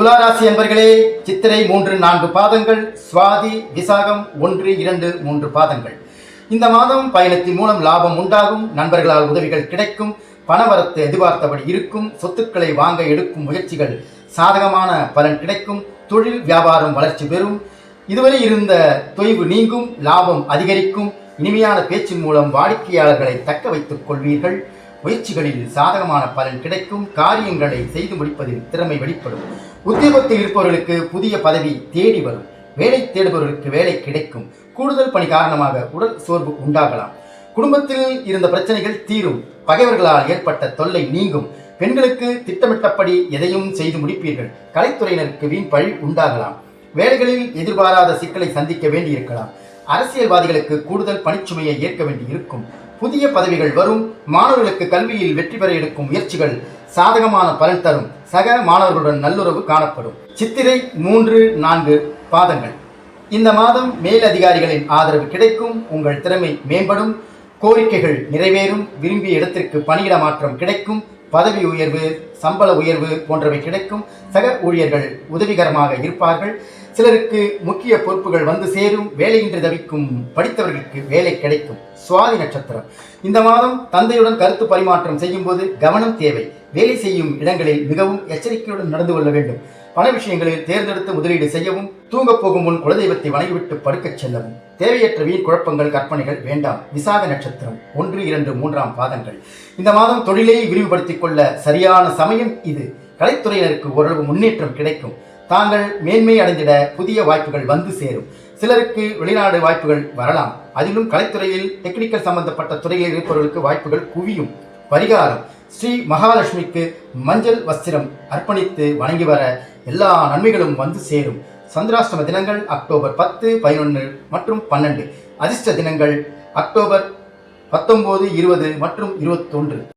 துலாராசி என்பர்களே சித்திரை மூன்று நான்கு பாதங்கள் சுவாதி விசாகம் ஒன்று இரண்டு மூன்று பாதங்கள். இந்த மாதம் பயணத்தின் மூலம் லாபம் உண்டாகும் நண்பர்களால் உதவிகள் கிடைக்கும் பணவரத்து எதிர்பார்த்தபடி இருக்கும் சொத்துக்களை வாங்க எடுக்கும் முயற்சிகள் சாதகமான பலன் கிடைக்கும் தொழில் வியாபாரம் வளர்ச்சி பெறும். இதுவரை இருந்த தொய்வு நீங்கும் லாபம் அதிகரிக்கும் இனிமையான பேச்சின் மூலம் வாடிக்கையாளர்களை தக்க வைத்துக் கொள்வீர்கள். முயற்சிகளில் சாதகமான பலன் கிடைக்கும் காரியங்களை செய்து முடிப்பதில் திறமை வெளிப்படும். உத்தியோகத்தில் இருப்பவர்களுக்கு புதிய பதவி தேடி வரும். வேலை தேடுபவர்களுக்கு வேலை கிடைக்கும். கூடுதல் பணி காரணமாக உடல் சோர்வு உண்டாகலாம். குடும்பத்தில் இருந்த பிரச்சனைகள் தீரும். பகைவர்களால் ஏற்பட்ட தொல்லை நீங்கும். பெண்களுக்கு திட்டமிட்டபடி எதையும் செய்து முடிப்பீர்கள். கலைத்துறையினருக்கு வீண் பழி உண்டாகலாம். வேலைகளில் எதிர்பாராத சிக்கலை சந்திக்க வேண்டியிருக்கலாம். அரசியல்வாதிகளுக்கு கூடுதல் பணிச்சுமையை ஏற்க வேண்டி இருக்கும் புதிய பதவிகள் வரும். மாணவர்களுக்கு கல்வியில் வெற்றி பெற எடுக்கும் முயற்சிகள் சாதகமான பலன் தரும். சக மாணவர்களுடன் நல்லுறவு காணப்படும். சித்திரை மூன்று நான்கு பாதங்கள். இந்த மாதம் மேலதிகாரிகளின் ஆதரவு கிடைக்கும். உங்கள் திறமை மேம்படும். கோரிக்கைகள் நிறைவேறும். விரும்பிய இடத்திற்கு பணியிட மாற்றம் கிடைக்கும். பதவி உயர்வு சம்பள உயர்வு போன்றவை கிடைக்கும். சக ஊழியர்கள் உதவிகரமாக இருப்பார்கள். சிலருக்கு முக்கிய பொறுப்புகள் வந்து சேரும். வேலையின்றி தவிக்கும் படித்தவர்களுக்கு வேலை கிடைக்கும். சுவாதி நட்சத்திரம். இந்த மாதம் தந்தையுடன் கருத்து பரிமாற்றம் செய்யும் போது கவனம் தேவை. வேலை செய்யும் இடங்களில் மிகவும் எச்சரிக்கையுடன் நடந்து கொள்ள வேண்டும். பண விஷயங்களில் தேர்ந்தெடுத்து முதலீடு செய்யவும் தூங்கப் போகும் முன் குலதெய்வத்தை வணங்கிவிட்டு படுக்கச் செல்லவும். தேவையற்ற வீண் குழப்பங்கள் கற்பனைகள் வேண்டாம். விசாக நட்சத்திரம் ஒன்று இரண்டு மூன்றாம் பாதங்கள். இந்த மாதம் தொழிலை விரிவுபடுத்திக் கொள்ள சரியான சமயம் இது. கலைத்துறையினருக்கு ஓரளவு முன்னேற்றம் கிடைக்கும். தாங்கள் மேன்மை அடைந்திட புதிய வாய்ப்புகள் வந்து சேரும். சிலருக்கு வெளிநாடு வாய்ப்புகள் வரலாம். அதிலும் கலைத்துறையில் டெக்னிக்கல் சம்பந்தப்பட்ட துறையில் இருப்பவர்களுக்கு வாய்ப்புகள் குவியும். பரிகாரம். ஸ்ரீ மகாலட்சுமிக்கு மஞ்சள் வஸ்திரம் அர்ப்பணித்து வணங்கி வர எல்லா நன்மைகளும் வந்து சேரும். சந்திராஷ்டம தினங்கள் அக்டோபர் பத்து பதினொன்று மற்றும் பன்னெண்டு. அதிர்ஷ்ட தினங்கள் அக்டோபர் பத்தொன்பது இருபது மற்றும் இருபத்தொன்று.